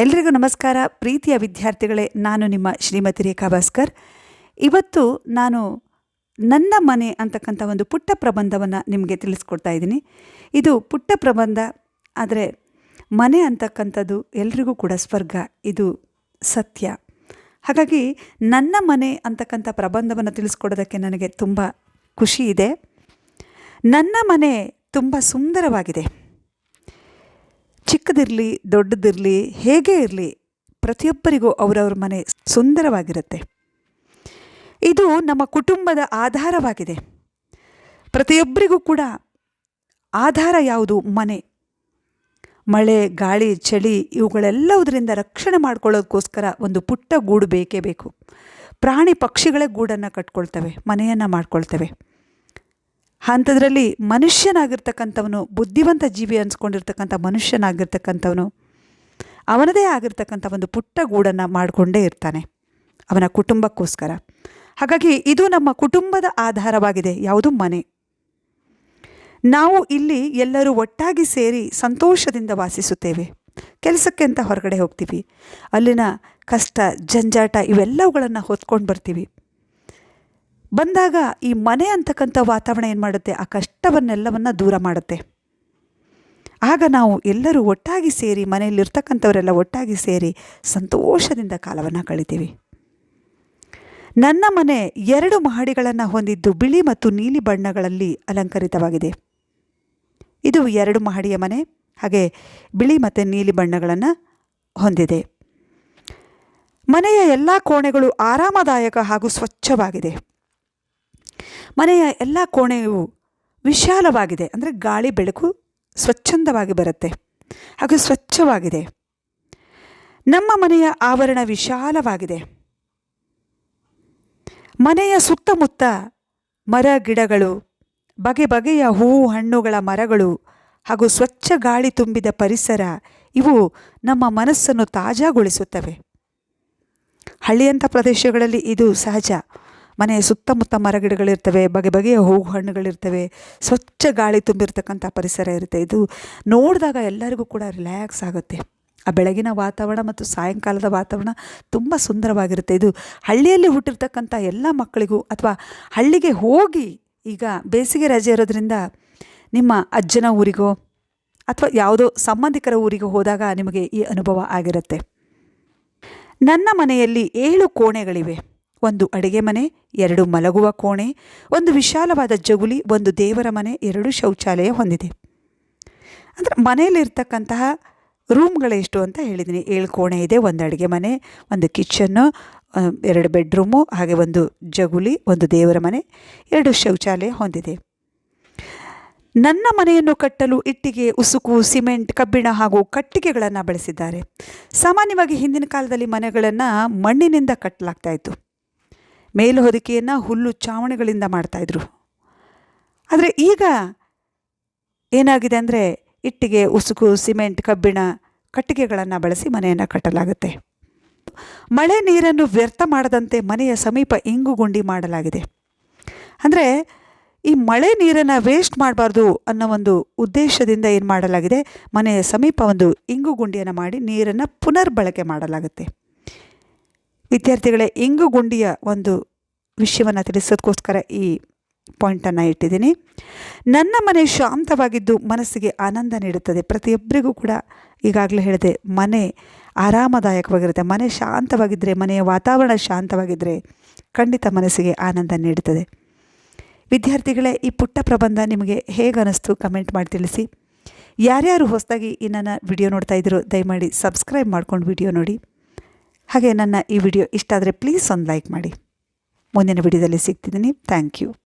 ಎಲ್ರಿಗೂ ನಮಸ್ಕಾರ. ಪ್ರೀತಿಯ ವಿದ್ಯಾರ್ಥಿಗಳೇ, ನಾನು ನಿಮ್ಮ ಶ್ರೀಮತಿ ರೇಖಾ ಭಾಸ್ಕರ್. ಇವತ್ತು ನಾನು ನನ್ನ ಮನೆ ಅಂತಕ್ಕಂಥ ಒಂದು ಪುಟ್ಟ ಪ್ರಬಂಧವನ್ನು ನಿಮಗೆ ತಿಳಿಸ್ಕೊಡ್ತಾ ಇದ್ದೀನಿ. ಇದು ಪುಟ್ಟ ಪ್ರಬಂಧ, ಆದರೆ ಮನೆ ಅಂತಕ್ಕಂಥದ್ದು ಎಲ್ರಿಗೂ ಕೂಡ ಸ್ವರ್ಗ, ಇದು ಸತ್ಯ. ಹಾಗಾಗಿ ನನ್ನ ಮನೆ ಅಂತಕ್ಕಂಥ ಪ್ರಬಂಧವನ್ನು ತಿಳಿಸ್ಕೊಡೋದಕ್ಕೆ ನನಗೆ ತುಂಬ ಖುಷಿ ಇದೆ. ನನ್ನ ಮನೆ ತುಂಬ ಸುಂದರವಾಗಿದೆ. ಚಿಕ್ಕದಿರಲಿ, ದೊಡ್ಡದಿರಲಿ, ಹೇಗೆ ಇರಲಿ, ಪ್ರತಿಯೊಬ್ಬರಿಗೂ ಅವರವ್ರ ಮನೆ ಸುಂದರವಾಗಿರುತ್ತೆ. ಇದು ನಮ್ಮ ಕುಟುಂಬದ ಆಧಾರವಾಗಿದೆ. ಪ್ರತಿಯೊಬ್ಬರಿಗೂ ಕೂಡ ಆಧಾರ ಯಾವುದು? ಮನೆ. ಮಳೆ, ಗಾಳಿ, ಚಳಿ, ಇವುಗಳೆಲ್ಲವುದರಿಂದ ರಕ್ಷಣೆ ಮಾಡ್ಕೊಳ್ಳೋದಕ್ಕೋಸ್ಕರ ಒಂದು ಪುಟ್ಟ ಗೂಡು ಬೇಕೇ ಬೇಕು. ಪ್ರಾಣಿ ಪಕ್ಷಿಗಳೇ ಗೂಡನ್ನು ಕಟ್ಕೊಳ್ತವೆ, ಮನೆಯನ್ನು ಮಾಡ್ಕೊಳ್ತವೆ. ಅಂಥದ್ರಲ್ಲಿ ಮನುಷ್ಯನಾಗಿರ್ತಕ್ಕಂಥವನು, ಬುದ್ಧಿವಂತ ಜೀವಿ ಅನ್ಸ್ಕೊಂಡಿರ್ತಕ್ಕಂಥ ಮನುಷ್ಯನಾಗಿರ್ತಕ್ಕಂಥವನು, ಅವನದೇ ಆಗಿರ್ತಕ್ಕಂಥ ಒಂದು ಪುಟ್ಟ ಗೂಡನ್ನು ಮಾಡಿಕೊಂಡೇ ಇರ್ತಾನೆ, ಅವನ ಕುಟುಂಬಕ್ಕೋಸ್ಕರ. ಹಾಗಾಗಿ ಇದು ನಮ್ಮ ಕುಟುಂಬದ ಆಧಾರವಾಗಿದೆ, ಯಾವುದು ಮನೆ. ನಾವು ಇಲ್ಲಿ ಎಲ್ಲರೂ ಒಟ್ಟಾಗಿ ಸೇರಿ ಸಂತೋಷದಿಂದ ವಾಸಿಸುತ್ತೇವೆ. ಕೆಲಸಕ್ಕೆ ಅಂತ ಹೊರಗಡೆ ಹೋಗ್ತೀವಿ. ಅಲ್ಲಿನ ಕಷ್ಟ, ಜಂಜಾಟ ಇವೆಲ್ಲವುಗಳನ್ನು ಹೊತ್ಕೊಂಡು ಬರ್ತೀವಿ. ಬಂದಾಗ ಈ ಮನೆ ಅಂತಕ್ಕಂಥ ವಾತಾವರಣ ಏನು ಮಾಡುತ್ತೆ? ಆ ಕಷ್ಟವನ್ನೆಲ್ಲವನ್ನು ದೂರ ಮಾಡುತ್ತೆ. ಆಗ ನಾವು ಎಲ್ಲರೂ ಒಟ್ಟಾಗಿ ಸೇರಿ, ಮನೆಯಲ್ಲಿರ್ತಕ್ಕಂಥವರೆಲ್ಲ ಒಟ್ಟಾಗಿ ಸೇರಿ ಸಂತೋಷದಿಂದ ಕಾಲವನ್ನು ಕಳಿತೀವಿ. ನನ್ನ ಮನೆ ಎರಡು ಮಹಡಿಗಳನ್ನು ಹೊಂದಿದ್ದು ಬಿಳಿ ಮತ್ತು ನೀಲಿ ಬಣ್ಣಗಳಲ್ಲಿ ಅಲಂಕರಿತವಾಗಿದೆ. ಇದು ಎರಡು ಮಹಡಿಯ ಮನೆ, ಹಾಗೆ ಬಿಳಿ ಮತ್ತು ನೀಲಿ ಬಣ್ಣಗಳನ್ನು ಹೊಂದಿದೆ. ಮನೆಯ ಎಲ್ಲ ಕೋಣೆಗಳು ಆರಾಮದಾಯಕ ಹಾಗೂ ಸ್ವಚ್ಛವಾಗಿದೆ. ಮನೆಯ ಎಲ್ಲ ಕೋಣೆಯು ವಿಶಾಲವಾಗಿದೆ. ಅಂದರೆ ಗಾಳಿ, ಬೆಳಕು ಸ್ವಚ್ಛಂದವಾಗಿ ಬರುತ್ತೆ. ಹಾಗೂ ಸ್ವಚ್ಛವಾಗಿದೆ. ನಮ್ಮ ಮನೆಯ ಆವರಣ ವಿಶಾಲವಾಗಿದೆ. ಮನೆಯ ಸುತ್ತಮುತ್ತ ಮರ, ಗಿಡಗಳು, ಬಗೆ ಬಗೆಯ ಹೂವು, ಹಣ್ಣುಗಳ ಮರಗಳು ಹಾಗೂ ಸ್ವಚ್ಛ ಗಾಳಿ ತುಂಬಿದ ಪರಿಸರ ಇವು ನಮ್ಮ ಮನಸ್ಸನ್ನು ತಾಜಾಗೊಳಿಸುತ್ತವೆ. ಹಳ್ಳಿಯಂಥ ಪ್ರದೇಶಗಳಲ್ಲಿ ಇದು ಸಹಜ. ಮನೆಯ ಸುತ್ತಮುತ್ತ ಮರಗಿಡಗಳಿರ್ತವೆ, ಬಗೆ ಬಗೆಯ ಹೂವು ಹಣ್ಣುಗಳಿರ್ತವೆ, ಸ್ವಚ್ಛ ಗಾಳಿ ತುಂಬಿರ್ತಕ್ಕಂಥ ಪರಿಸರ ಇರುತ್ತೆ. ಇದು ನೋಡಿದಾಗ ಎಲ್ಲರಿಗೂ ಕೂಡ ರಿಲ್ಯಾಕ್ಸ್ ಆಗುತ್ತೆ. ಆ ಬೆಳಗಿನ ವಾತಾವರಣ ಮತ್ತು ಸಾಯಂಕಾಲದ ವಾತಾವರಣ ತುಂಬ ಸುಂದರವಾಗಿರುತ್ತೆ. ಇದು ಹಳ್ಳಿಯಲ್ಲಿ ಹುಟ್ಟಿರ್ತಕ್ಕಂಥ ಎಲ್ಲ ಮಕ್ಕಳಿಗೂ ಅಥವಾ ಹಳ್ಳಿಗೆ ಹೋಗಿ ಈಗ ಬೇಸಿಗೆ ರಜೆ ಇರೋದ್ರಿಂದ ನಿಮ್ಮ ಅಜ್ಜನ ಊರಿಗೋ ಅಥವಾ ಯಾವುದೋ ಸಂಬಂಧಿಕರ ಊರಿಗೆ ಹೋದಾಗ ನಿಮಗೆ ಈ ಅನುಭವ ಆಗಿರುತ್ತೆ. ನನ್ನ ಮನೆಯಲ್ಲಿ ಏಳು ಕೋಣೆಗಳಿವೆ. ಒಂದು ಅಡುಗೆ ಮನೆ, ಎರಡು ಮಲಗುವ ಕೋಣೆ, ಒಂದು ವಿಶಾಲವಾದ ಜಗುಲಿ, ಒಂದು ದೇವರ ಮನೆ, ಎರಡು ಶೌಚಾಲಯ ಹೊಂದಿದೆ. ಅಂದರೆ ಮನೆಯಲ್ಲಿರ್ತಕ್ಕಂತಹ ರೂಮ್ಗಳೆಷ್ಟು ಅಂತ ಹೇಳಿದ್ದೀನಿ ಏಳು ಕೋಣೆ ಇದೆ, ಒಂದು ಅಡುಗೆ ಮನೆ, ಒಂದು ಕಿಚನ್ನು ಎರಡು ಬೆಡ್ರೂಮು, ಹಾಗೆ ಒಂದು ಜಗುಲಿ, ಒಂದು ದೇವರ ಮನೆ, ಎರಡು ಶೌಚಾಲಯ ಹೊಂದಿದೆ. ನನ್ನ ಮನೆಯನ್ನು ಕಟ್ಟಲು ಇಟ್ಟಿಗೆ, ಉಸುಕು, ಸಿಮೆಂಟ್, ಕಬ್ಬಿಣ ಹಾಗೂ ಕಟ್ಟಿಗೆಗಳನ್ನು ಬಳಸಿದ್ದಾರೆ. ಸಾಮಾನ್ಯವಾಗಿ ಹಿಂದಿನ ಕಾಲದಲ್ಲಿ ಮನೆಗಳನ್ನು ಮಣ್ಣಿನಿಂದ ಕಟ್ಟಲಾಗ್ತಾ ಇತ್ತು. ಮೇಲು ಹೊದಿಕೆಯನ್ನು ಹುಲ್ಲು ಚಾವಣಿಗಳಿಂದ ಮಾಡ್ತಾಯಿದ್ರು ಆದರೆ ಈಗ ಏನಾಗಿದೆ ಅಂದರೆ ಇಟ್ಟಿಗೆ, ಉಸುಕು, ಸಿಮೆಂಟ್, ಕಬ್ಬಿಣ ಕಟ್ಟಿಗೆಗಳನ್ನು ಬಳಸಿ ಮನೆಯನ್ನು ಕಟ್ಟಲಾಗುತ್ತೆ. ಮಳೆ ನೀರನ್ನು ವ್ಯರ್ಥ ಮಾಡದಂತೆ ಮನೆಯ ಸಮೀಪ ಇಂಗುಗುಂಡಿ ಮಾಡಲಾಗಿದೆ. ಅಂದರೆ ಈ ಮಳೆ ನೀರನ್ನು ವೇಸ್ಟ್ ಮಾಡಬಾರ್ದು ಅನ್ನೋ ಒಂದು ಉದ್ದೇಶದಿಂದ ಏನು ಮಾಡಲಾಗಿದೆ, ಮನೆಯ ಸಮೀಪ ಒಂದು ಇಂಗುಗುಂಡಿಯನ್ನು ಮಾಡಿ ನೀರನ್ನು ಪುನರ್ಬಳಕೆ ಮಾಡಲಾಗುತ್ತೆ. ವಿದ್ಯಾರ್ಥಿಗಳೇ, ಇಂಗು ಗುಂಡಿಯ ಒಂದು ವಿಷಯವನ್ನು ತಿಳಿಸೋದಕ್ಕೋಸ್ಕರ ಈ ಪಾಯಿಂಟನ್ನು ಇಟ್ಟಿದ್ದೀನಿ. ನನ್ನ ಮನೆ ಶಾಂತವಾಗಿದ್ದು ಮನಸ್ಸಿಗೆ ಆನಂದ ನೀಡುತ್ತದೆ. ಪ್ರತಿಯೊಬ್ಬರಿಗೂ ಕೂಡ ಈಗಾಗಲೇ ಹೇಳಿದೆ, ಮನೆ ಆರಾಮದಾಯಕವಾಗಿರುತ್ತೆ. ಮನೆ ಶಾಂತವಾಗಿದ್ದರೆ, ಮನೆಯ ವಾತಾವರಣ ಶಾಂತವಾಗಿದ್ದರೆ ಖಂಡಿತ ಮನಸ್ಸಿಗೆ ಆನಂದ ನೀಡುತ್ತದೆ. ವಿದ್ಯಾರ್ಥಿಗಳೇ, ಈ ಪುಟ್ಟ ಪ್ರಬಂಧ ನಿಮಗೆ ಹೇಗೆ ಅನ್ನಿಸ್ತು ಕಮೆಂಟ್ ಮಾಡಿ ತಿಳಿಸಿ. ಯಾರ್ಯಾರು ಹೊಸದಾಗಿ ಈ ನನ್ನ ವಿಡಿಯೋ ನೋಡ್ತಾ ಇದ್ದರು, ದಯಮಾಡಿ ಸಬ್ಸ್ಕ್ರೈಬ್ ಮಾಡ್ಕೊಂಡು ವಿಡಿಯೋ ನೋಡಿ. ಹಾಗೆ ನನ್ನ ಈ ವಿಡಿಯೋ ಇಷ್ಟ ಆದರೆ ಪ್ಲೀಸ್ ಒಂದು ಲೈಕ್ ಮಾಡಿ. ಮುಂದಿನ ವಿಡಿಯೋದಲ್ಲಿ ಸಿಗ್ತಿದ್ದೀನಿ. Thank you